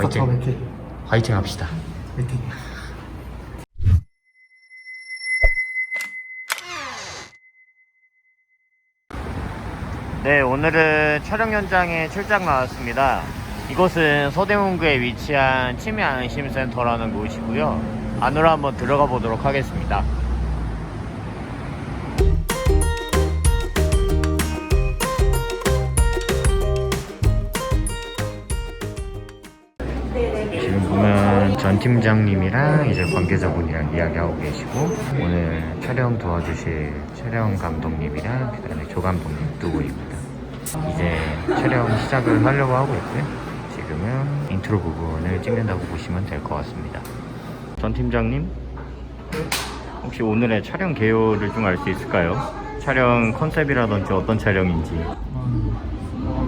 화이팅. 맥힐 화이팅 합시다. 화이팅 네, 오늘은 촬영 현장에 출장 나왔습니다. 이곳은 서대문구에 위치한 치매 안심센터라는 곳이고요. 안으로 한번 들어가 보도록 하겠습니다. 지금 보면 전 팀장님이랑 이제 관계자분이랑 이야기하고 계시고 오늘 촬영 도와주실 촬영 감독님이랑 그다음에 조 감독님 두 분입니다. 이제 촬영 시작을 하려고 하고 있고요. 지금은 인트로 부분을 찍는다고 보시면 될 것 같습니다. 전 팀장님 혹시 오늘의 촬영 개요를 좀 알 수 있을까요? 촬영 컨셉이라든지 어떤 촬영인지 어,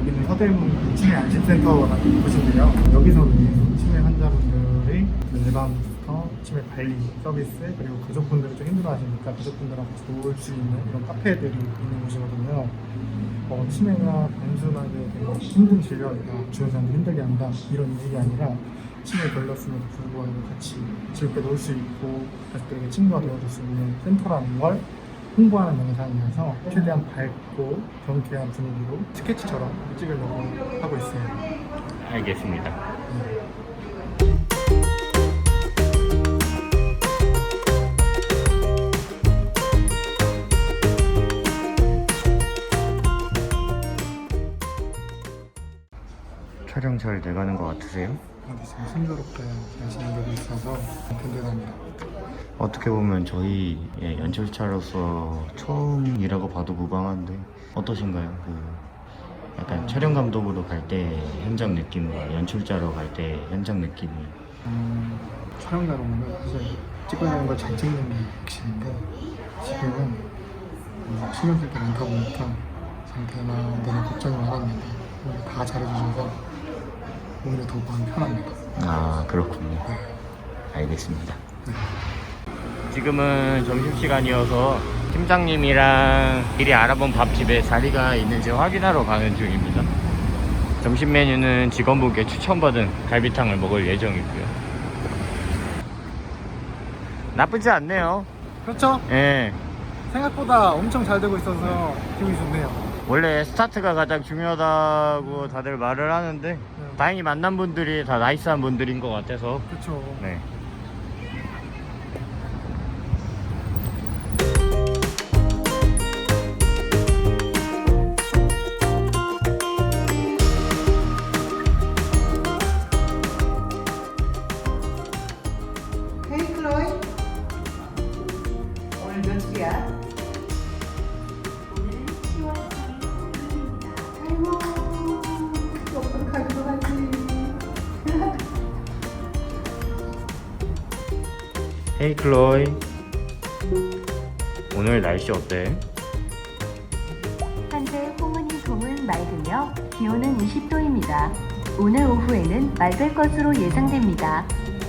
여기는 서대문 치매 안심센터라는 곳인데요. 여기서는 치매 환자분들의 예방부터 치매 관리 서비스 그리고 가족분들이 좀 힘들어하시니까 가족분들하고 놀수 있는 이런 카페들이 있는 곳이거든요. 어, 치매가 단순하게 되게 힘든 질병이다 주변 사람들 힘들게 한다 이런 인식이 아니라 치매에 걸렸음에도 불구하고 같이 즐겁게 놀 수 있고 가족들에게 친구가 되어줄 수 있는 센터라는 걸 홍보하는 영상이어서 최대한 밝고 경쾌한 분위기로 스케치처럼 찍으려고 하고 있어요. 알겠습니다. 촬영 잘 돼가는 것 같으세요? 근데 지금 순조롭게 잘 진행되고 있어서 든든합니다. 어떻게 보면 저희의 연출차로서 처음이라고 봐도 무방한데 어떠신가요? 그 약간 촬영 감독으로 갈 때 현장 느낌과 연출자로 갈 때 현장 느낌이 음, 촬영자로는 사실 찍어야 하는 걸 잘 찍는 게 핵심인데 지금은 음, 신경 쓸게 많다 보니까 상태나 내가 걱정이 많았는데 오늘 다 잘해주셔서 오히려 더 마음이 편합니다. 아 그렇군요. 알겠습니다. 지금은 점심시간이어서 팀장님이랑 미리 알아본 밥집에 자리가 있는지 확인하러 가는 중입니다. 점심 메뉴는 직원분께 추천받은 갈비탕을 먹을 예정이고요. 나쁘지 않네요. 그렇죠? 예. 생각보다 엄청 잘 되고 있어서 기분이 좋네요. 원래 스타트가 가장 중요하다고 다들 말을 하는데 다행히 만난 분들이 다 나이스한 분들인 것 같아서 그렇죠. 네. 오늘 며칠이야? 오늘은 10월 4일입니다. 아이고, 어떡하기도 하지. 헤이 클로이 오늘 날씨 어때? 현재 홍은이 동은 맑으며 기온은 20도입니다. 오늘 오후에는 맑을 것으로 예상됩니다.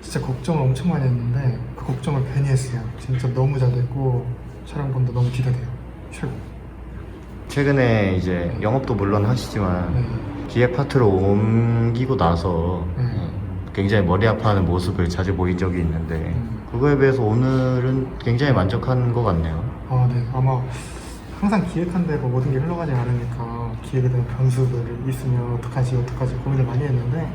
진짜 걱정을 엄청 많이 했는데 그 걱정을 괜히 했어요. 진짜 너무 잘 됐고 촬영본도 너무 기대돼요. 최고. 최근에 이제 영업도 물론 하시지만 네. 기획 파트로 옮기고 나서 네. 굉장히 머리 아파하는 모습을 자주 보인 적이 있는데 음. 그거에 비해서 오늘은 굉장히 만족한 것 같네요 아 네. 아마 항상 기획한 대로 모든 게 흘러가지 않으니까 기획에 대한 변수들이 있으면 어떡하지 어떡하지 고민을 많이 했는데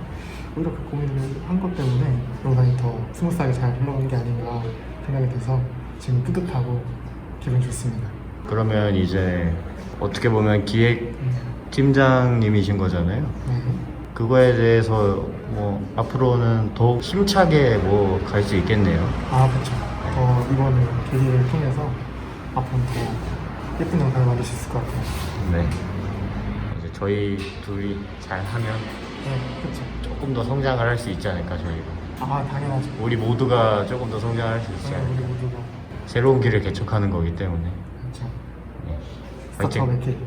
오히려 그 고민을 한 것 때문에 영상이 더 스무스하게 잘 흘러간 게 아닌가 생각이 돼서 지금 뿌듯하고 기분 좋습니다. 그러면 이제 어떻게 보면 기획 음. 팀장님이신 거잖아요 네. 그거에 대해서 뭐 앞으로는 더욱 힘차게 뭐 갈 수 있겠네요 아 그렇죠. 어, 이번 계기를 통해서 앞으로 더 예쁜 영상을 만들 수 있을 것 같아요. 네 이제 저희 둘이 잘하면 네, 그렇죠. 조금 더 성장을 할 수 있지 않을까 저희가 아 당연하죠. 우리 모두가 조금 더 성장할 수 있지 네, 않을까. 우리 모두가 새로운 길을 개척하는 거기 때문에 그렇죠. 네. 화이팅,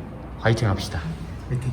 화이팅 합시다. 화이팅.